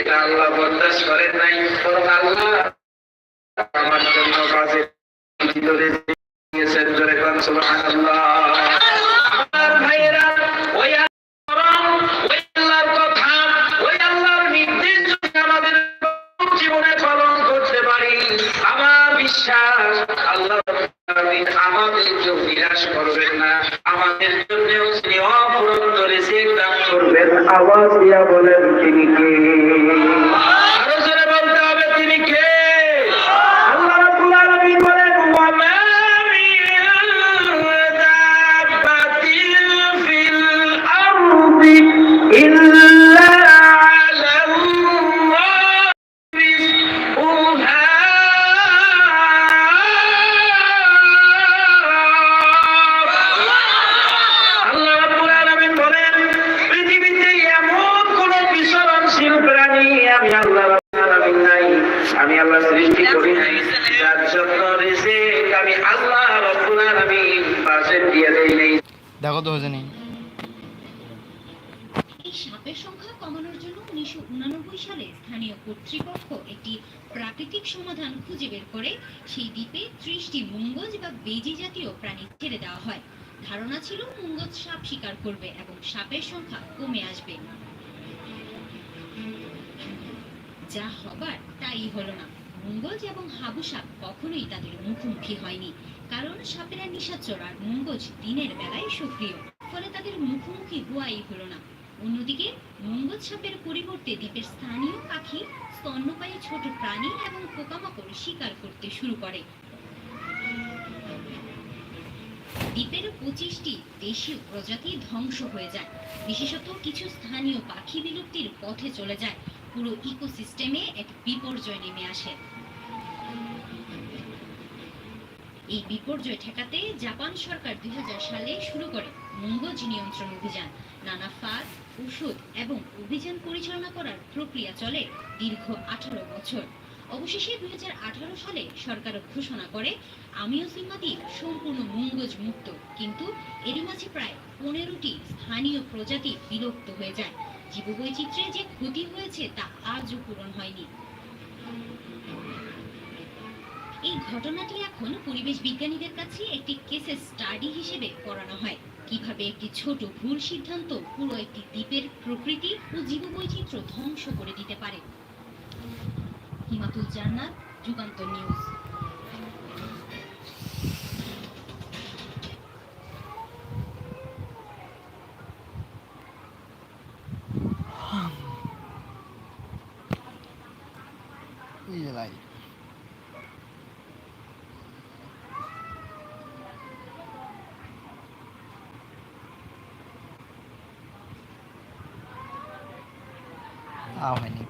এটা আল্লাহ বরদাস্ত করেন নাই। বরং আল্লাহ আমার জন্য কাজে ভিতরে যদি আমাদের নিরাশ করবেন না, আমাদের জন্য স্নেহ পূরণ করে সে করবেন। আওয়াজ দিয়া বলেন, তিনি কে? আমি আল্লাহ সৃষ্টি করি জন্য রিজিক আমি আল্লাহ রাব্বুল আলামিন পাশে দিয়ে দেই নাই। দেখো তো হয়েছে সাপের সংখ্যা কমানোর জন্য উনিশশো সালে স্থানীয় কর্তৃপক্ষ একটি প্রাকৃতিক সমাধান খুঁজে বের করে। সেই দ্বীপে ত্রিশটি মুঙ্গজ বা বেজি জাতীয় প্রাণী ছেড়ে দেওয়া হয়। ধারণা ছিল মুঙ্গজ সাপ শিকার করবে এবং সাপের সংখ্যা কমে আসবে। যা হবার তাই হলো না। মুঙ্গজ এবং হাবু সাপ কখনোই তাদের মুখোমুখি হয়নি। কারণ সাপেরা নিশাচর আর মুঙ্গজ দিনের বেলায় সক্রিয়। ফলে তাদের মুখোমুখি হওয়াই হলো না। অন্যদিকে, মঙ্গল সাপের পরিবর্তে দ্বীপের স্থানীয় পাখি স্তন্যপায়ী ছোট প্রাণী এবং পোকামাকড় শিকার করতে শুরু করে। দ্বীপের পঁচিশটি দেশীয় প্রজাতি ধ্বংস হয়ে যায়। বিশেষত কিছু স্থানীয় পাখি বিলুপ্তির পথে চলে যায়। পুরো ইকোসিস্টেমে এক বিপর্যয় নেমে আসে। এই বিপর্যয় ঠেকাতে জাপান সরকার দুই সালে শুরু করে মঙ্গজ নিয়ন্ত্রণ অভিযান। নানা ফাঁদ, ওষুধ এবং অভিযান পরিচালনা করার প্রক্রিয়া চলে দীর্ঘ আঠারো বছর। অবশেষে দুই হাজার আঠারো সালে সরকার ঘোষণা করে, আমিও সিমাতি সম্পূর্ণ মঙ্গজ মুক্ত। কিন্তু এরই মাঝে প্রায় পনেরোটি স্থানীয় প্রজাতি বিলুপ্ত হয়ে যায়। জীববৈচিত্র্যে যে ক্ষতি হয়েছে তা আজও পূরণ হয়নি। এই ঘটনাটি এখন পরিবেশ বিজ্ঞানীদের কাছে একটি কেসের স্টাডি হিসেবে পড়ানো হয়। কীভাবে একটি ছোট ভুল সিদ্ধান্ত পুরো একটি দ্বীপের প্রকৃতি ও জীববৈচিত্র্য ধ্বংস করে দিতে পারে? হিমাতুল জান্নাত, যুগান্তর নিউজ। এই যে লাই তাও হয়নি